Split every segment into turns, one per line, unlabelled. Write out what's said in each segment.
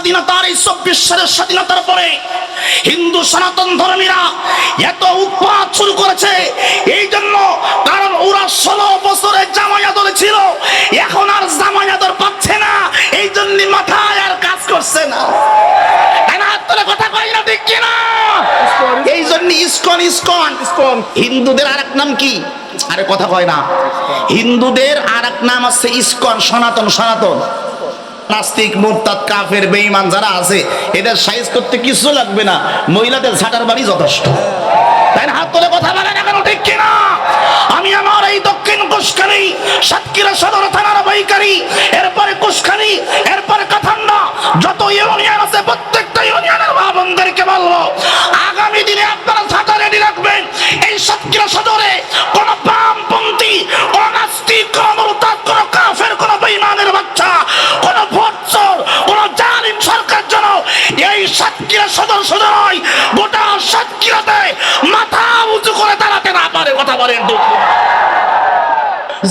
স্বাধীনতার এই চব্বিশ সালের স্বাধীনতার পরে হিন্দু সনাতন ধর্মীরা এত উৎপাত শুরু করেছে। এই জন্য কারণ ওরা ষোলো বছরের জামাই ছিল। এখন আর জামাই আদর পাচ্ছে না। এই জন্য মাথায় আর কাজ করছে না। কথা না ঠিক কিনা? এই জন্য ইসকন ইসকন।
ইসকন।
হিন্দুদের আর এক নাম কি? আরে কথা কয় না। হিন্দুদের আর এক নাম আছে ইস্কন সনাতন সনাতন। নাস্তিক, মোরতাদ, কাফের, বেঈমান যারা আছে, এদের সাইজ করতে কিছু লাগবে না। মহিলাদের ঝাঁটার বাড়ি যথেষ্ট। তাই হাত তুলে কথা বলেন ঠিক আমি আমার এই দক্ষিণ সদর থানার এরপরে কুশখালী এরপরে কাথান্ডা যত ইউনিয়ন আছে, প্রত্যেকটা ইউনিয়নের মা বলব, আগামী দিনে আপনারা ছাতা রেডি রাখবেন। এই সাতক্ষীরা সদরে কোন বামপন্থী কোন সাতক্ষীরা সদর নয় গোটা সাতক্ষীরাতে মাথা উঁচু করে দাঁড়াতে না পারে কথা বলেন তো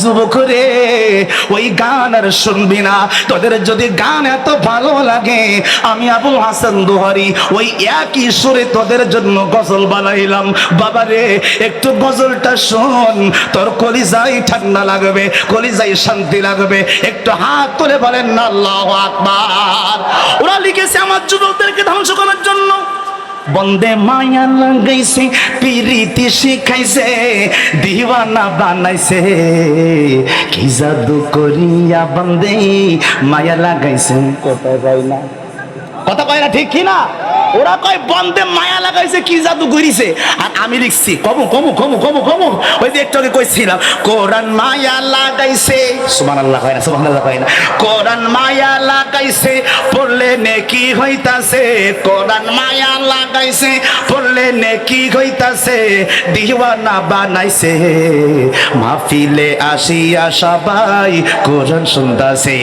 যুবক রে ওই গান আর শুনবি না। তোদের যদি গান এত ভালো লাগে, আমি হাসান দোহারি ওই একই সুরে তোদের জন্য গজল বানাইলাম। বাবা রে, একটু গজলটা শোন, তোর কলিজাই ঠান্ডা লাগবে কলিজাই শান্তি লাগবে। একটু হাত তুলে বলেন না আল্লাহ আকবার। ওরা লিখেছে, আমার যুবকদেরকে ধ্বংস করার জন্য বন্দে মায়া লাগাইছে পিরিতি শিখাইছে দিওয়ানা বানাইছে। কি জাদু করিয়া বন্দে মায়া লাগাইছে। কথা কয় না। কথা কয় না ঠিক কি না ওরা কয়, বন্দে মায়া লাগাইছে, কি জাদু করিছে? আর আমি লিখছি, কমু কমু কমু কমু কমু। ওই যে একটু কইছিলাম, কোরআন মায়া লাগাইছে। সুবহানাল্লাহ কয় না, সুবহানাল্লাহ কয় না, কোরআন মায়া লাগাইছে, পড়লে নেকি হইতাছে। কোরআন মায়া লাগাইছে, পড়লে নেকি হইতাছে। দিওয়ানা বানাইছে, মাহফিলে আসিয়া সবাই কোরআন শুনতাছে।